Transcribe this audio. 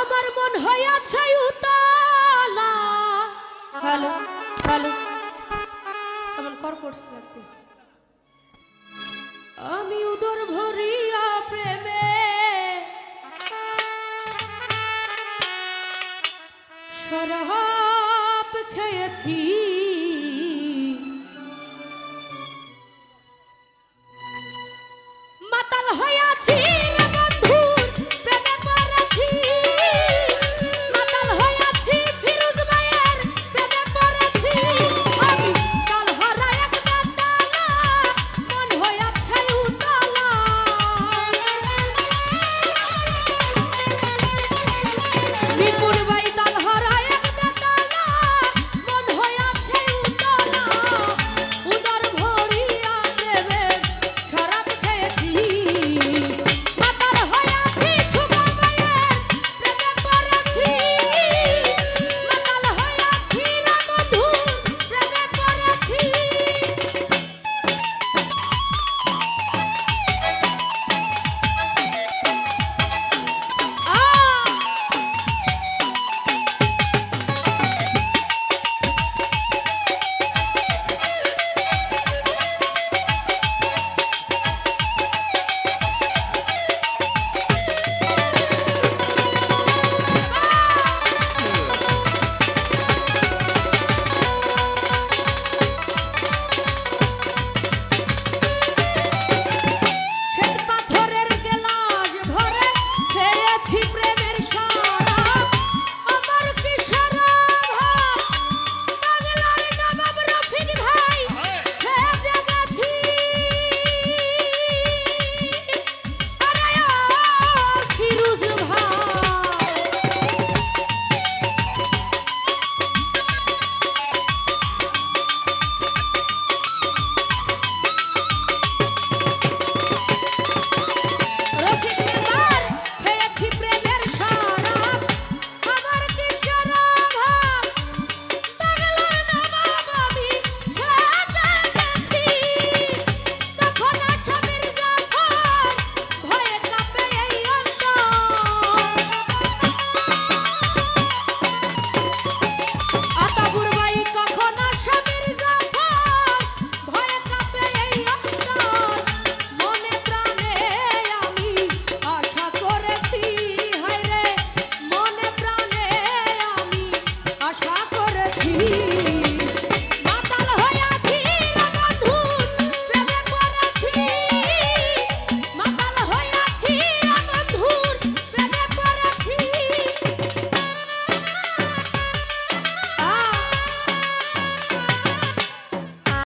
আমার মন হইয়াছে হ্যালো হ্যালো। কেমন কর করছে লাগতেছে আমি উদর ভরিয়া প্রেমে। সরহাপ খেয়েছি।